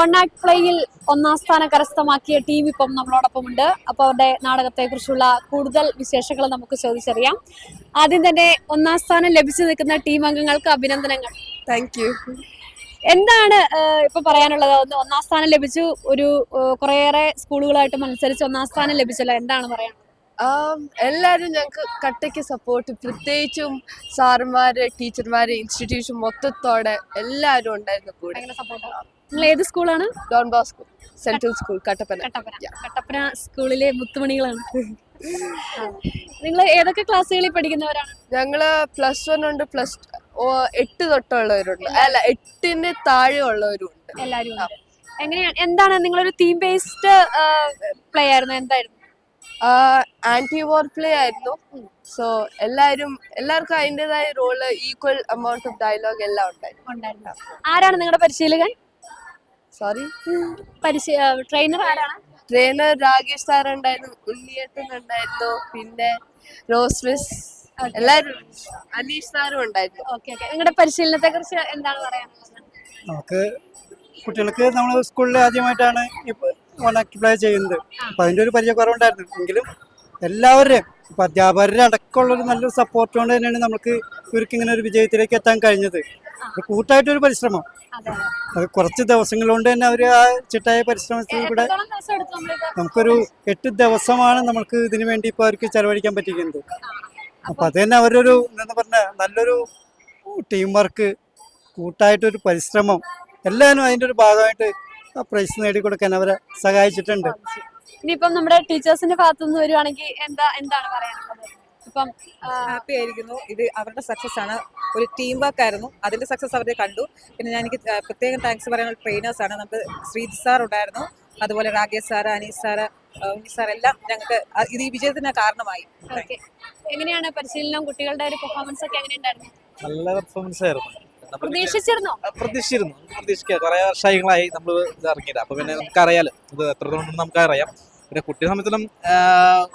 One act പ്ലേയിൽ ഒന്നാം സ്ഥാനം കരസ്ഥമാക്കിയ ടീം ഇപ്പം നമ്മളോടൊപ്പം ഉണ്ട് അപ്പോൾ അവരുടെ നാടകത്തെ കുറിച്ചുള്ള കൂടുതൽ വിശേഷങ്ങൾ നമുക്ക് ചോദിച്ചറിയാം. ആദ്യം തന്നെ ഒന്നാം സ്ഥാനം ലഭിച്ചു നിൽക്കുന്ന ടീം അംഗങ്ങൾക്ക് അഭിനന്ദനങ്ങൾ. താങ്ക് യു എന്താണ് ഇപ്പൊ പറയാനുള്ളത്? ഒന്ന് ഒന്നാം സ്ഥാനം ലഭിച്ചു ഒരു കുറേയേറെ സ്കൂളുകളായിട്ട് മത്സരിച്ച് ഒന്നാം സ്ഥാനം ലഭിച്ചല്ലോ. എന്താണ് പറയാൻ എല്ലാവരും ഞങ്ങൾക്ക് കട്ടയ്ക്ക് സപ്പോർട്ട് പ്രത്യേകിച്ചും സാറുമാര് ടീച്ചർമാര് ഇൻസ്റ്റിറ്റ്യൂഷൻ മൊത്തത്തോടെ എല്ലാവരും ഉണ്ടായിരുന്നു കൂടെ. ഭയങ്കര സപ്പോർട്ടാണ് നിങ്ങൾ ഏത് സ്കൂളാണ്? Don Bosco central school Kattappana. Kattappana. Kattappana സ്കൂളിലെ മുത്തുമണികളാണ്. നിങ്ങൾ ഏതൊക്കെ ക്ലാസ്സുകളിൽ പഠിക്കുന്നവരാണ്? ഞങ്ങൾ പ്ലസ് വൺ ഉണ്ട് പ്ലസ് എട്ട് തൊട്ടുള്ളവരുണ്ട്. അല്ല എട്ടിന് താഴെ ഉള്ളവരുണ്ട് എല്ലാരും എങ്ങനെയാണ് എന്താണ് നിങ്ങളൊരു തീം ബേസ്ഡ് പ്ലേ ആയിരുന്നു എന്തായിരുന്നു? ആന്റി വോർ പ്ലേ ആയിരുന്നു. സോ എല്ലാവരും എല്ലാവർക്കും അതിന്റെതായ role equal amount of dialogue എല്ലാം ഉണ്ടായിരുന്നു. ആരാണ് നിങ്ങളുടെ പരിശീലകൻ? സോറി പരിശീ ട്രെയിനർ ആരാണ്? ട്രെയിനർ രാകേഷ് സാർ ഉണ്ടായിരുന്നു. ഉണ്ണിയേട്ടൻ ഉണ്ടായിരുന്നു. പിന്നെ റോസ് മിസ്. എല്ലാരും അനീഷ് സാറും ഉണ്ടായിരുന്നു. ഓക്കെ ഓക്കെ നിങ്ങളുടെ പരിശീലനത്തെ കുറിച്ച് എന്താണ് പറയാനുള്ളത് നമുക്ക് കുട്ടികൾക്ക് നമ്മൾ സ്കൂളിൽ ആദ്യമായിട്ടാണ് പ്ലേ ചെയ്യുന്നത്. അപ്പം അതിന്റെ ഒരു പരിചയക്കുറവുണ്ടായിരുന്നു. എങ്കിലും എല്ലാവരുടെയും ഇപ്പം അധ്യാപകരുടെ അടക്കമുള്ള ഒരു നല്ലൊരു സപ്പോർട്ടോടെ കൊണ്ട് തന്നെയാണ് നമുക്ക് ഇവർക്ക് ഇങ്ങനെ ഒരു വിജയത്തിലേക്ക് എത്താൻ കഴിഞ്ഞത്. കൂട്ടായിട്ടൊരു പരിശ്രമം. അതെ കുറച്ച് ദിവസങ്ങൾ കൊണ്ട് തന്നെ അവർ ആ ചിട്ടായ പരിശ്രമത്തിൽ കൂടെ നമുക്കൊരു എട്ട് ദിവസമാണ് നമുക്ക് ഇതിനു വേണ്ടി ഇപ്പോൾ അവർക്ക് ചെലവഴിക്കാൻ പറ്റിക്കുന്നത് അപ്പം അത് തന്നെ അവരൊരു എന്താ പറഞ്ഞ നല്ലൊരു ടീം വർക്ക് കൂട്ടായിട്ടൊരു പരിശ്രമം. എല്ലാവരും അതിന്റെ ഒരു ഭാഗമായിട്ട് ആ പ്രൈസ് നേടിക്കൊടുക്കാൻ അവരെ സഹായിച്ചിട്ടുണ്ട്. ഇനിയിപ്പം നമ്മുടെ ടീച്ചേഴ്സിന്റെ ഭാഗത്തുനിന്ന് വരുവാണെങ്കിൽ എന്താ എന്താണ് പറയാനുള്ളത്? ഇപ്പം ഹാപ്പി ആയിരിക്കുന്നു. ഇത് അവരുടെ സക്സസ് ആണ്. ഒരു ടീം വർക്ക് ആയിരുന്നു. അതിന്റെ സക്സസ് അവരെ കണ്ടു. പിന്നെ ഞാൻ എനിക്ക് പ്രത്യേകം താങ്ക്സ് പറയാനുള്ള ട്രെയിനേഴ്സ് ആണ്. നമുക്ക് ശ്രീജ് സാർ ഉണ്ടായിരുന്നു. അതുപോലെ Rakesh sir Aneesh sir Unni sir എല്ലാം ഞങ്ങൾക്ക് ഇത് ഈ വിജയത്തിന് കാരണമായി. ഓക്കെ എങ്ങനെയാണ് പരിശീലനം കുട്ടികളുടെ ഒരു പെർഫോമൻസ് ഒക്കെ എങ്ങനെയുണ്ടായിരുന്നു നല്ല പെർഫോമൻസ് ആയിരുന്നു. പ്രതീക്ഷിച്ചിരുന്നോ? പ്രതീക്ഷിച്ചിരുന്നു. പ്രതീക്ഷിക്കുക കുറെ വർഷങ്ങളായി നമ്മൾ ഇത് ഇറങ്ങിയത്. അപ്പൊ പിന്നെ നമുക്കറിയാലോ ഇത് എത്രത്തോളം നമുക്ക് അറിയാം പിന്നെ കുട്ടിയെ സംബന്ധിച്ചിടത്തോളം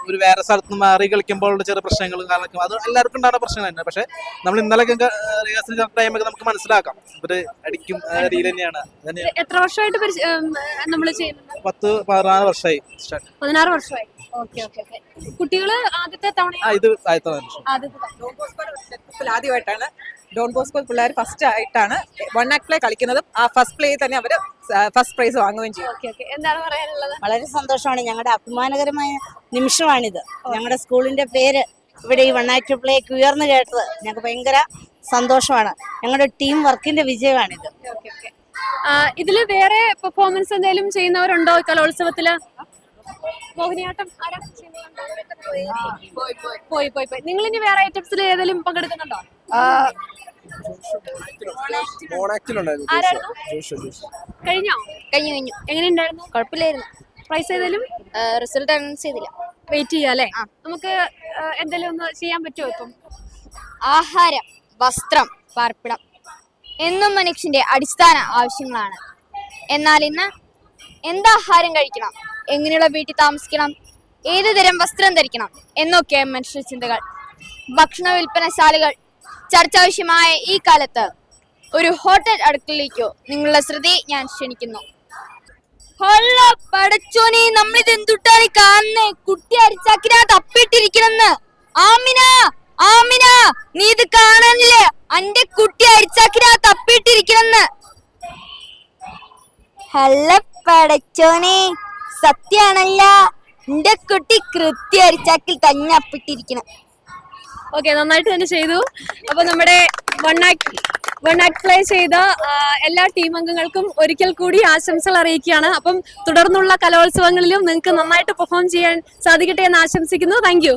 ഒരു വേറെ സ്ഥലത്ത് നിന്ന് മാറി കളിക്കുമ്പോൾ ഉള്ള ചെറിയ പ്രശ്നങ്ങൾ കാരണം അത് എല്ലാവർക്കും ഉണ്ടാകുന്ന പ്രശ്നങ്ങൾ തന്നെ. പക്ഷെ നമ്മൾ ഇന്നലെ റിഹേഴ്സൽ ടൈമൊക്കെ നമുക്ക് മനസ്സിലാക്കാം. ഇവർ അടിക്കും ആ രീതി തന്നെയാണ്. എത്ര വർഷമായിട്ട് നമ്മൾ ചെയ്യുന്നത്? പത്ത് പതിനാറ് വർഷമായി സ്റ്റാർട്ട് പതിനാറ് വർഷമായി. Okay okay okay. കുട്ടികൾ ആദ്യത്തെ തവണ ആ ഇത് ആദ്യത്തെ വർഷം ആദ്യത്തെ തവണ. ഡോൺ ബോസ്കോ ആദ്യമായിട്ടാണ്. ഡോൺ ബോസ്കോ പിള്ളേർ ഫസ്റ്റ് ആയിട്ടാണ്. വൺ ആക്ട് പ്ലേ കളിക്കുന്നതും ആ ഫസ്റ്റ് പ്ലേ തന്നെ അവർ ഫസ്റ്റ് പ്രൈസ് വാങ്ങുകയും ചെയ്യും. Okay okay. എന്താണ് പറയാനുള്ളത്? വളരെ സന്തോഷമാണ്. ഞങ്ങളുടെ അഭിമാനകരമായ നിമിഷമാണിത്. ഞങ്ങളുടെ സ്കൂളിന്റെ പേര് ഇവിടെ ഈ പ്ലേക്ക് ഉയർന്നു കേട്ടത് ഞങ്ങൾക്ക് ഭയങ്കര സന്തോഷമാണ്. ഞങ്ങളുടെ ടീം വർക്കിന്റെ വിജയമാണിത്. ഇതിൽ വേറെ പെർഫോമൻസ് എന്തെങ്കിലും ചെയ്യുന്നവരുണ്ടോ ഈ കലോത്സവത്തിൽ? മോഹിനിയാട്ടം ആരാ? ചെയ്യുന്നുണ്ടോ? പോയി പോയി പോയി. നിങ്ങൾ ഇനി വേറെ ഐറ്റംസിൽ ഏതെങ്കിലും പങ്കെടുക്കുന്നുണ്ടോ? കഴിഞ്ഞോ? കഴിഞ്ഞു കഴിഞ്ഞു. എങ്ങനെയുണ്ടായിരുന്നു? കുഴപ്പമില്ലായിരുന്നു. പ്രൈസ് ചെയ്താലും റിസൾട്ട് അനൗൺസ് ചെയ്തില്ല. വെയിറ്റ് ചെയ്യാം അല്ലേ? നമുക്ക് എന്തെങ്കിലും ഒന്ന് ചെയ്യാൻ പറ്റുമോ ഇപ്പം? ആഹാരം വസ്ത്രം പാർപ്പിടം എന്നും മനുഷ്യന്റെ അടിസ്ഥാന ആവശ്യങ്ങളാണ്. എന്നാൽ ഇന്ന് എന്താഹാരം കഴിക്കണം? എങ്ങനെയുള്ള വീട്ടിൽ താമസിക്കണം? ഏത് തരം വസ്ത്രം ധരിക്കണം? എന്നൊക്കെ മനുഷ്യ ചിന്തകൾ. ഭക്ഷണ വിൽപ്പനശാലകൾ ചർച്ച ആവശ്യമായ ഈ കാലത്ത് ഒരു ഹോട്ടൽ അടുക്കളയിലേക്കോ നിങ്ങളുടെ ശ്രദ്ധയെ ഞാൻ ക്ഷണിക്കുന്നു. ഹൊള്ള കുട്ടി ആമിന ആമിന നീ ഇത് അന്റെ കുട്ടി ഹല്ല സത്യാണല്ല. എന്റെ കുട്ടി കൃത്യ അരിച്ചാക്കിൽ തന്നെ അപ്പിട്ടിരിക്കണം. ഓക്കെ നന്നായിട്ട് തന്നെ ചെയ്തു. അപ്പൊ നമ്മുടെ one act one act play ചെയ്ത എല്ലാ ടീം അംഗങ്ങൾക്കും ഒരിക്കൽ കൂടി ആശംസകൾ അറിയിക്കുകയാണ്. അപ്പം തുടർന്നുള്ള കലോത്സവങ്ങളിലും നിങ്ങൾക്ക് നന്നായിട്ട് പെർഫോം ചെയ്യാൻ സാധിക്കട്ടെ എന്ന് ആശംസിക്കുന്നു. Thank you.